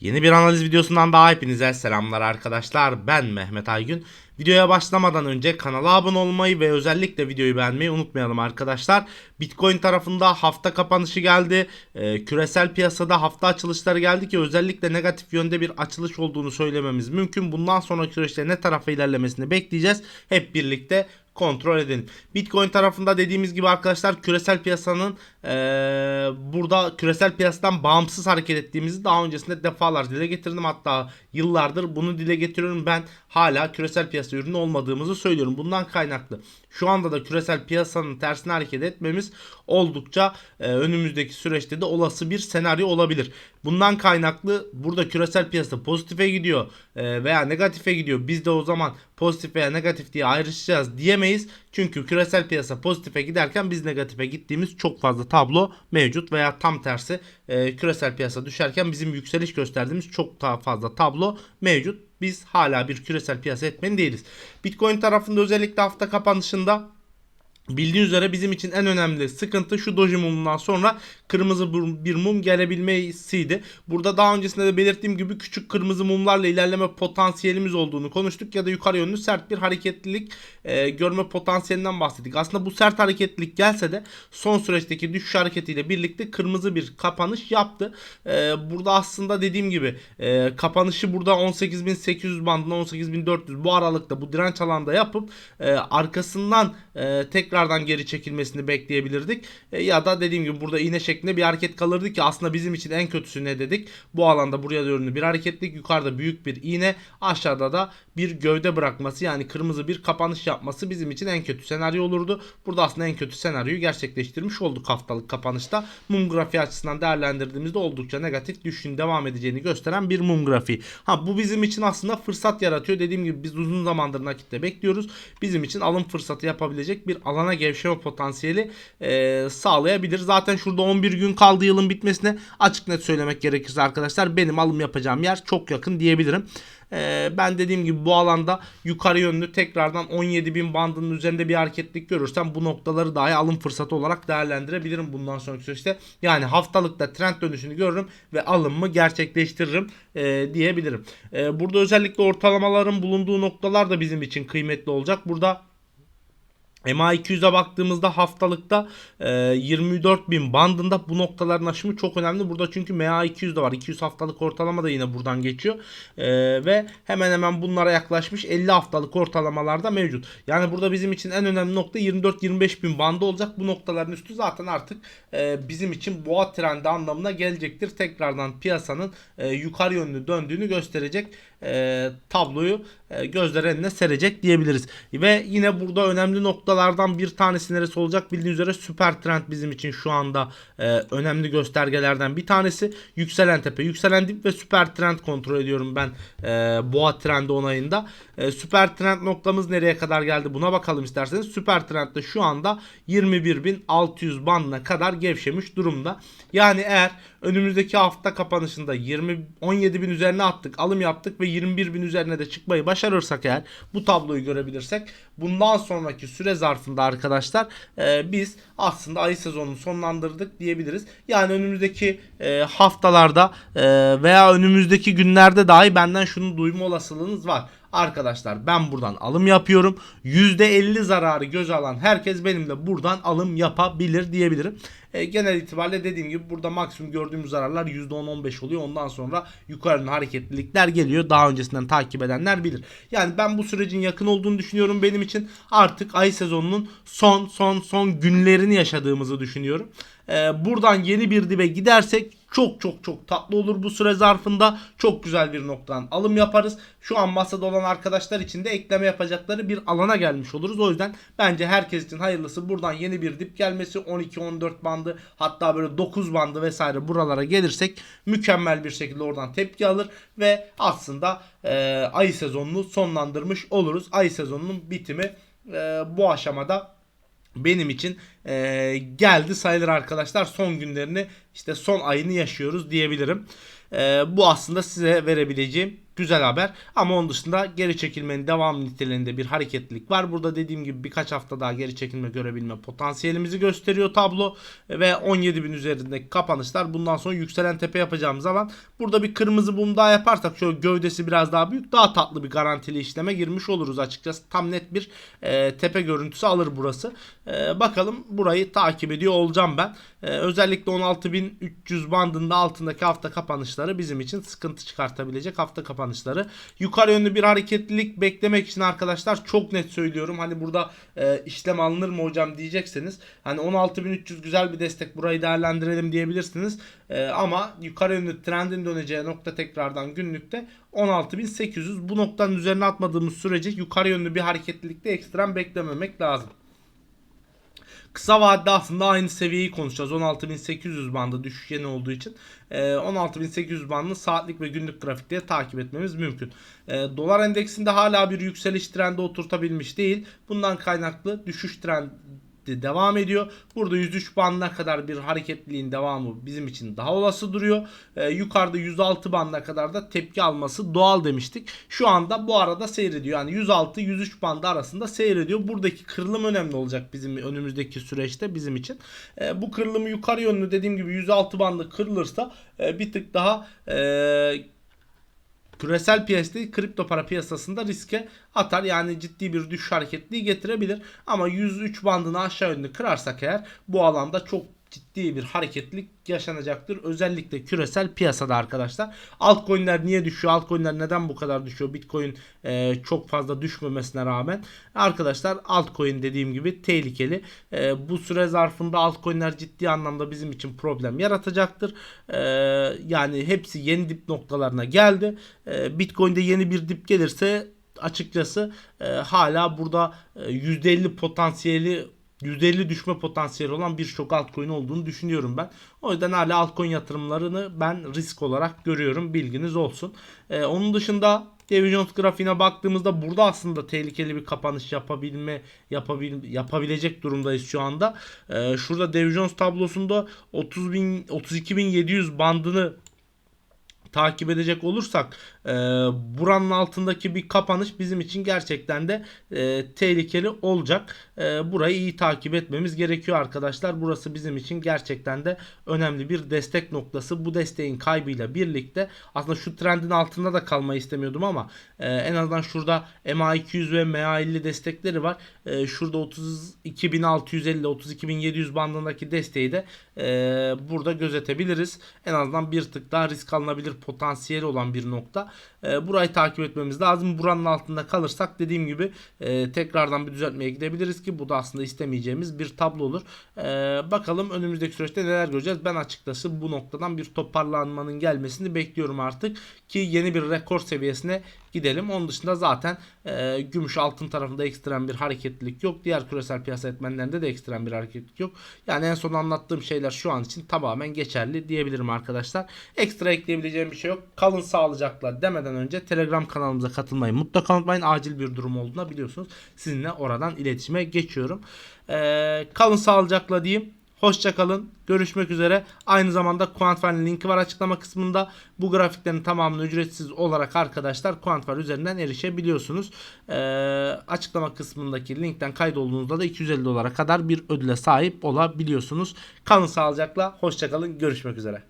Yeni bir analiz videosundan daha hepinize selamlar arkadaşlar. Ben Mehmet Aygün. Videoya başlamadan önce kanala abone olmayı ve özellikle videoyu beğenmeyi unutmayalım arkadaşlar. Bitcoin tarafında hafta kapanışı geldi. Ee, küresel piyasada hafta açılışları geldi ki özellikle negatif yönde bir açılış olduğunu söylememiz mümkün. Bundan sonra süreçte ne tarafa ilerlemesini bekleyeceğiz. Hep birlikte kontrol edelim. Bitcoin tarafında dediğimiz gibi arkadaşlar küresel piyasanın eee, burada küresel piyasadan bağımsız hareket ettiğimizi daha öncesinde defalarca dile getirdim. Hatta yıllardır bunu dile getiriyorum. Ben hala küresel piyasa ürünü olmadığımızı söylüyorum. Bundan kaynaklı şu anda da küresel piyasanın tersine hareket etmemiz oldukça e, önümüzdeki süreçte de olası bir senaryo olabilir. Bundan kaynaklı burada küresel piyasa pozitife gidiyor e, veya negatife gidiyor. Biz de o zaman pozitif veya negatif diye ayrışacağız diyemeyiz. Çünkü küresel piyasa pozitife giderken biz negatife gittiğimiz çok fazla tablo mevcut veya tam tersi e, küresel piyasa düşerken bizim yükseliş gösterdiğimiz çok daha fazla tablo mevcut. Biz hala bir küresel piyasa etmeni değiliz. Bitcoin tarafında özellikle hafta kapanışında Bildiğiniz üzere bizim için en önemli sıkıntı şu doji mumundan sonra kırmızı bir- mum gelebilmesiydi. Burada daha öncesinde de belirttiğim gibi küçük kırmızı mumlarla ilerleme potansiyelimiz olduğunu konuştuk ya da yukarı yönlü sert bir hareketlilik e, görme potansiyelinden bahsettik. Aslında bu sert hareketlilik gelse de son süreçteki düşüş hareketiyle birlikte kırmızı bir kapanış yaptı. E, burada aslında dediğim gibi e, kapanışı burada 18.800 bandına 18.400 bu aralıkta bu direnç alanda yapıp e, arkasından e, tekrardan geri çekilmesini bekleyebilirdik. E, ya da dediğim gibi burada iğne şeklinde bir hareket kalırdı ki aslında bizim için en kötüsü ne dedik? Bu alanda buraya yönlü bir hareketlik yukarıda büyük bir iğne aşağıda da bir gövde bırakması yani kırmızı bir kapanış yapması bizim için en kötü senaryo olurdu. Burada aslında en kötü senaryoyu gerçekleştirmiş olduk haftalık kapanışta. Mum grafiği açısından değerlendirdiğimizde oldukça negatif düşüşün devam edeceğini gösteren bir mum grafiği. Ha bu bizim için aslında fırsat yaratıyor. Dediğim gibi biz uzun zamandır nakitte bekliyoruz. Bizim için alım fırsatı yapabilecek bir alana gevşeme potansiyeli e, sağlayabilir. Zaten şurada 11 gün kaldı yılın bitmesine. Açık net söylemek gerekirse arkadaşlar benim alım yapacağım yer çok yakın diyebilirim. Ee, ben dediğim gibi bu alanda yukarı yönlü tekrardan 17.000 bandının üzerinde bir hareketlik görürsem bu noktaları dahi alım fırsatı olarak değerlendirebilirim bundan sonraki süreçte. Yani haftalıkta trend dönüşünü görürüm ve alımımı gerçekleştiririm e, diyebilirim. E, burada özellikle ortalamaların bulunduğu noktalar da bizim için kıymetli olacak. Burada MA200'e baktığımızda haftalıkta e, 24.000 bandında bu noktaların aşımı çok önemli. Burada çünkü MA200 de var. 200 haftalık ortalama da yine buradan geçiyor. E, ve hemen hemen bunlara yaklaşmış 50 haftalık ortalamalarda mevcut. Yani burada bizim için en önemli nokta 24-25 bin bandı olacak. Bu noktaların üstü zaten artık e, bizim için boğa trendi anlamına gelecektir. Tekrardan piyasanın e, yukarı yönlü döndüğünü gösterecek e, tabloyu gözler önüne serecek diyebiliriz. Ve yine burada önemli noktalardan bir tanesi neresi olacak bildiğiniz üzere süper trend bizim için şu anda e, önemli göstergelerden bir tanesi. Yükselen tepe, yükselen dip ve süper trend kontrol ediyorum ben e, boğa trendi onayında. E, süper trend noktamız nereye kadar geldi buna bakalım isterseniz. Süper trend de şu anda 21.600 bandına kadar gevşemiş durumda. Yani eğer önümüzdeki hafta kapanışında 20 17.000 üzerine attık, alım yaptık ve 21.000 üzerine de çıkmayı başarırsak eğer bu tabloyu görebilirsek bundan sonraki süre zarfında arkadaşlar e, biz aslında ayı sezonunu sonlandırdık diyebiliriz. Yani önümüzdeki e, haftalarda e, veya önümüzdeki günlerde dahi benden şunu duyma olasılığınız var. Arkadaşlar ben buradan alım yapıyorum. %50 zararı göze alan herkes benimle buradan alım yapabilir diyebilirim. E, genel itibariyle dediğim gibi burada maksimum gördüğümüz zararlar %10-15 oluyor. Ondan sonra yukarı hareketlilikler geliyor. Daha öncesinden takip edenler bilir. Yani ben bu sürecin yakın olduğunu düşünüyorum benim için. Artık ay sezonunun son son son günlerini yaşadığımızı düşünüyorum. E, buradan yeni bir dibe gidersek çok çok çok tatlı olur bu süre zarfında. Çok güzel bir noktadan alım yaparız. Şu an masada olan arkadaşlar için de ekleme yapacakları bir alana gelmiş oluruz. O yüzden bence herkes için hayırlısı buradan yeni bir dip gelmesi 12-14 bandı hatta böyle 9 bandı vesaire buralara gelirsek mükemmel bir şekilde oradan tepki alır ve aslında e, ay sezonunu sonlandırmış oluruz. Ay sezonunun bitimi e, bu aşamada benim için e, geldi sayılır arkadaşlar. Son günlerini işte son ayını yaşıyoruz diyebilirim. E, bu aslında size verebileceğim Güzel haber ama onun dışında geri çekilmenin devam niteliğinde bir hareketlilik var. Burada dediğim gibi birkaç hafta daha geri çekilme görebilme potansiyelimizi gösteriyor tablo ve 17.000 üzerindeki kapanışlar bundan sonra yükselen tepe yapacağımız zaman burada bir kırmızı mum daha yaparsak şöyle gövdesi biraz daha büyük daha tatlı bir garantili işleme girmiş oluruz açıkçası. Tam net bir e, tepe görüntüsü alır burası. E, bakalım burayı takip ediyor olacağım ben. E, özellikle 16.300 bandında altındaki hafta kapanışları bizim için sıkıntı çıkartabilecek hafta kapanışları. Yukarı yönlü bir hareketlilik beklemek için arkadaşlar çok net söylüyorum. Hani burada e, işlem alınır mı hocam diyecekseniz hani 16.300 güzel bir destek burayı değerlendirelim diyebilirsiniz. E, ama yukarı yönlü trendin döneceği nokta tekrardan günlükte 16.800 bu noktanın üzerine atmadığımız sürece yukarı yönlü bir hareketlilikte ekstrem beklememek lazım. Kısa vadede aslında aynı seviyeyi konuşacağız. 16.800 bandı düşüş yeni olduğu için. e, 16.800 bandını saatlik ve günlük grafikte takip etmemiz mümkün. E, dolar endeksinde hala bir yükseliş trendi oturtabilmiş değil. Bundan kaynaklı düşüş trendi devam ediyor. Burada 103 bandına kadar bir hareketliliğin devamı bizim için daha olası duruyor. Ee, yukarıda 106 bandına kadar da tepki alması doğal demiştik. Şu anda bu arada seyrediyor. Yani 106-103 bandı arasında seyrediyor. Buradaki kırılım önemli olacak bizim önümüzdeki süreçte bizim için. Ee, bu kırılımı yukarı yönlü dediğim gibi 106 bandı kırılırsa e, bir tık daha e, küresel piyasada kripto para piyasasında riske atar. Yani ciddi bir düşüş hareketliği getirebilir. Ama 103 bandını aşağı yönlü kırarsak eğer bu alanda çok ciddi bir hareketlilik yaşanacaktır. Özellikle küresel piyasada arkadaşlar. Altcoin'ler niye düşüyor? Altcoin'ler neden bu kadar düşüyor? Bitcoin e, çok fazla düşmemesine rağmen. Arkadaşlar altcoin dediğim gibi tehlikeli. E, bu süre zarfında altcoin'ler ciddi anlamda bizim için problem yaratacaktır. E, yani hepsi yeni dip noktalarına geldi. E, Bitcoin'de yeni bir dip gelirse açıkçası e, hala burada e, %50 potansiyeli %50 düşme potansiyeli olan birçok altcoin olduğunu düşünüyorum ben. O yüzden hala altcoin yatırımlarını ben risk olarak görüyorum. Bilginiz olsun. Ee, onun dışında Dow Jones grafiğine baktığımızda burada aslında tehlikeli bir kapanış yapabilme yapabil, yapabilecek durumdayız şu anda. Ee, şurada Dow Jones tablosunda 30 bin, 32.700 bandını takip edecek olursak e, buranın altındaki bir kapanış bizim için gerçekten de e, tehlikeli olacak. E, burayı iyi takip etmemiz gerekiyor arkadaşlar. Burası bizim için gerçekten de önemli bir destek noktası. Bu desteğin kaybıyla birlikte aslında şu trendin altında da kalmayı istemiyordum ama e, en azından şurada MA200 ve MA50 destekleri var. E, şurada 32.650 32.700 bandındaki desteği de e, burada gözetebiliriz. En azından bir tık daha risk alınabilir potansiyeli olan bir nokta. E, burayı takip etmemiz lazım. Buranın altında kalırsak dediğim gibi e, tekrardan bir düzeltmeye gidebiliriz ki bu da aslında istemeyeceğimiz bir tablo olur. E, bakalım önümüzdeki süreçte neler göreceğiz. Ben açıkçası bu noktadan bir toparlanmanın gelmesini bekliyorum artık ki yeni bir rekor seviyesine gidelim. Onun dışında zaten e, gümüş altın tarafında ekstrem bir hareketlilik yok. Diğer küresel piyasa etmenlerinde de ekstrem bir hareketlilik yok. Yani en son anlattığım şeyler şu an için tamamen geçerli diyebilirim arkadaşlar. Ekstra ekleyebileceğim bir şey yok. Kalın sağlıcakla demeden önce Telegram kanalımıza katılmayı mutlaka unutmayın. Acil bir durum olduğunda biliyorsunuz sizinle oradan iletişime geçiyorum. E, kalın sağlıcakla diyeyim. Hoşçakalın. Görüşmek üzere. Aynı zamanda Quantfire'ın linki var açıklama kısmında. Bu grafiklerin tamamını ücretsiz olarak arkadaşlar Quantfire üzerinden erişebiliyorsunuz. Ee, açıklama kısmındaki linkten kaydolduğunuzda da 250 dolara kadar bir ödüle sahip olabiliyorsunuz. Kalın sağlıcakla. Hoşçakalın. Görüşmek üzere.